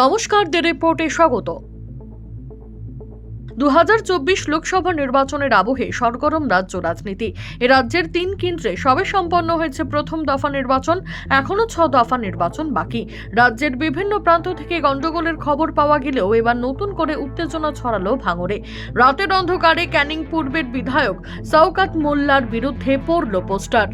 নমস্কার দ্য রিপোর্টে স্বাগত। দু হাজার চব্বিশ লোকসভা নির্বাচনের আবহে সরগরম রাজ্য রাজনীতি। এ রাজ্যের তিন কেন্দ্রে সবে সম্পন্ন হয়েছে প্রথম দফা নির্বাচন, এখনও ছ দফা নির্বাচন বাকি। রাজ্যের বিভিন্ন প্রান্ত থেকে গণ্ডগোলের খবর পাওয়া গেলেও এবার নতুন করে উত্তেজনা ছড়ালো ভাঙড়ে। রাতের অন্ধকারে ক্যানিং পূর্বের বিধায়ক সৌকাত মোল্লার বিরুদ্ধে পড়ল পোস্টার।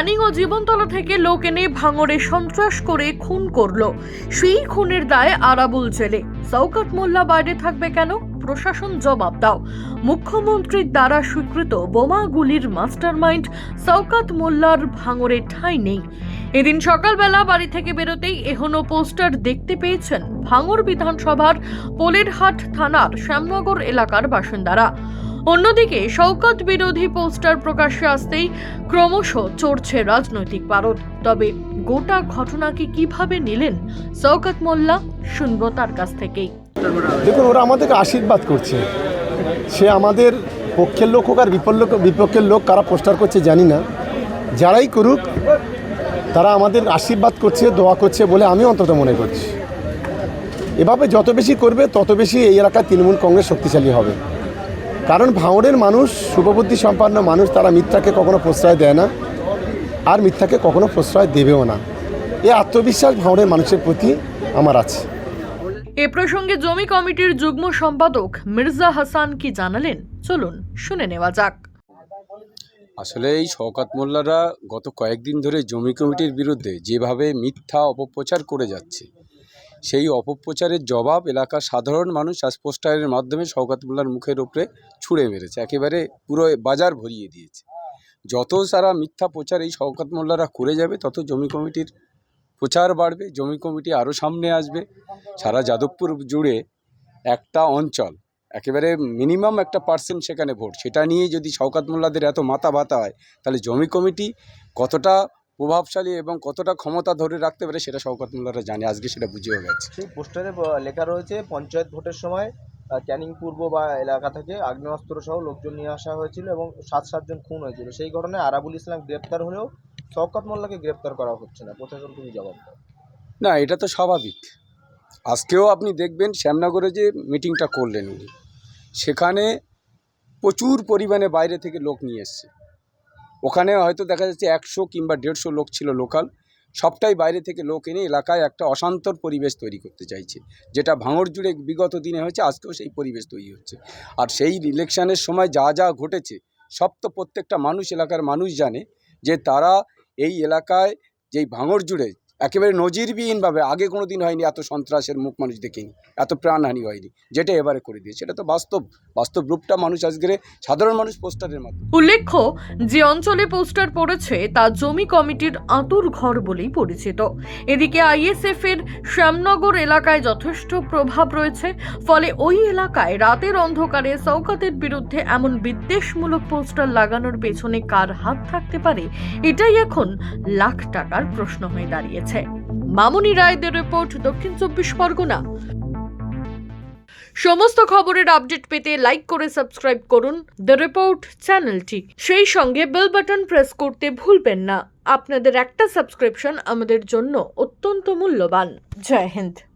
ক্যানিং ও জীবনতলা থেকে লোক এনে ভাঙড়ে সন্ত্রাস করে খুন করল। সেই খুনের দায়ে আরাবুল জেলে। সৌকাত মোল্লা বাইরে থাকবে কেন? প্রশাসন জবাব দাও। মুখ্যমন্ত্রীর দ্বারা স্বীকৃত বোমাগুলির মাস্টারমাইন্ড সৌকাত মোল্লার ভাঙরে ঠাঁই নেই। এদিন সকালবেলা বাড়ি থেকে বেরোতেই এহনো পোস্টার দেখতে পেয়েছেন ভাঙর বিধানসভার পোলেরহাট থানার শ্যামনগর এলাকার বাসিন্দারা। অন্যদিকে শওকত বিরোধী পোস্টার প্রকাশ্যে আসতেই ক্রমশ চড়ছে রাজনৈতিক পারদ তবে গোটা ঘটনাকে কীভাবে নিলেন শওকত মোল্লা, শুনব তার কাছ থেকেই। দেখুন, ওরা আমাদেরকে আশীর্বাদ করছে। সে আমাদের পক্ষের লোক হোক আর বিপল- বিপক্ষের লোক কারা পোস্টার করছে জানি না। যারাই করুক, তারা আমাদের আশীর্বাদ করছে, দোয়া করছে বলে আমি অন্তত মনে করছি। এভাবে যত বেশি করবে, তত বেশি এই এলাকায় তৃণমূল কংগ্রেস শক্তিশালী হবে। কারণ ভাঙড়ের মানুষ শুভবুদ্ধি সম্পন্ন মানুষ তারা মিথ্যাকে কখনো প্রশ্রয় দেয় না আর মিথ্যাকে কখনো প্রশ্রয় দেবেও না। এই আত্মবিশ্বাস ভাঙড়ের মানুষের প্রতি আমার আছে। এ প্রসঙ্গে জমি কমিটির যুগ্ম সম্পাদক মির্জা হাসান কি জানালেন? চলুন শুনে নেওয়া যাক। আসলে এই শওকাত মোল্লারা গত কয়েকদিন ধরে জমি কমিটির বিরুদ্ধে যেভাবে মিথ্যা অপপ্রচার করে যাচ্ছে সেই অপপ্রচারের জবাব এলাকার সাধারণ মানুষ আজ পোস্টারের মাধ্যমে শওকাত মোল্লার মুখের ওপরে ছুঁড়ে মেরেছে, একেবারে পুরো বাজার ভরিয়ে দিয়েছে। যত সারা মিথ্যা প্রচার এই শওকাত মোল্লারা করে যাবে, তত জমি কমিটির প্রচার বাড়বে, জমি কমিটি আরও সামনে আসবে। সারা যাদবপুর জুড়ে একটা অঞ্চল, একেবারে মিনিমাম একটা পার্সেন্ট সেখানে ভোট। সেটা নিয়ে যদি শওকাত মোল্লাদের এত মাথা ব্যথা হয়, তাহলে জমি কমিটি কতটা প্রভাবশালী এবং কতটা ক্ষমতা ধরে রাখতে পারে সেটা শওকাত মোল্লারা জানে। আজকে সেটা বুঝেও গেছে। সেই পোস্টারে লেখা রয়েছে পঞ্চায়েত ভোটের সময় ক্যানিং পূর্ব বা এলাকা থেকে আগ্নেয়াস্ত্র সহ লোকজন নিয়ে আসা হয়েছিল এবং সাত সাতজন খুন হয়েছিল। সেই ঘটনায় আরাবুল ইসলাম গ্রেপ্তার হলেও শওকত মোল্লাকে গ্রেপ্তার করা হচ্ছে না। প্রশাসন তুমি জবাব দাও। না এটা তো স্বাভাবিক। আজকেও আপনি দেখবেন শ্যামনগরে যে মিটিংটা করলেন উনি সেখানে প্রচুর পরিমাণে বাইরে থেকে লোক নিয়ে এসছে। ওখানে হয়তো দেখা যাচ্ছে একশো কিংবা দেড়শো লোক ছিল লোকাল। সবটাই বাইরে থেকে লোক এনে এলাকায় একটা অশান্তর পরিবেশ তৈরি করতে চাইছে। যেটা ভাঙর জুড়ে বিগত দিনে হয়েছে, আজকেও সেই পরিবেশ তৈরি হচ্ছে। আর সেই ইলেকশনের সময় যা যা ঘটেছে, সব তো প্রত্যেকটা মানুষ, এলাকার মানুষ জানে যে তারা এই এলাকায় যেই ভাঙর জুড়ে একেবারে নজিরবিহীনভাবে আগে কোনো দিন হয়নি, এত সন্ত্রাসের মুখ মানুষ দেখেনি, এত প্রাণহানি হয়নি, যেটা এবারে করে দিয়েছে। এটা তো বাস্তব বাস্তব রূপটা মানুষ আজকে সাধারণ মানুষ পোস্টারের মাধ্যমে। উল্লেখ্য, যে অঞ্চলে পোস্টার পড়েছে, তা জমি কমিটির আঁতুর ঘর বলেই পরিচিত। এদিকে আইএসএফ এর শ্যামনগর এলাকায় যথেষ্ট প্রভাব রয়েছে, ফলে ওই এলাকায় রাতের অন্ধকারে সৌকাতের বিরুদ্ধে এমন বিদ্বেষমূলক পোস্টার লাগানোর পেছনে কার হাত থাকতে পারে, এটাই এখন লাখ টাকার প্রশ্ন হয়ে দাঁড়িয়েছে। মামুনি রায়দের রিপোর্ট দক্ষিণ চব্বিশ পরগনা। সমস্ত খবরের আপডেট পেতে লাইক করে সাবস্ক্রাইব করুন দ্য রিপোর্ট চ্যানেলটি। সেই সঙ্গে বেল বাটন প্রেস করতে ভুলবেন না। আপনাদের একটা সাবস্ক্রিপশন আমাদের জন্য অত্যন্ত মূল্যবান। জয় হিন্দ।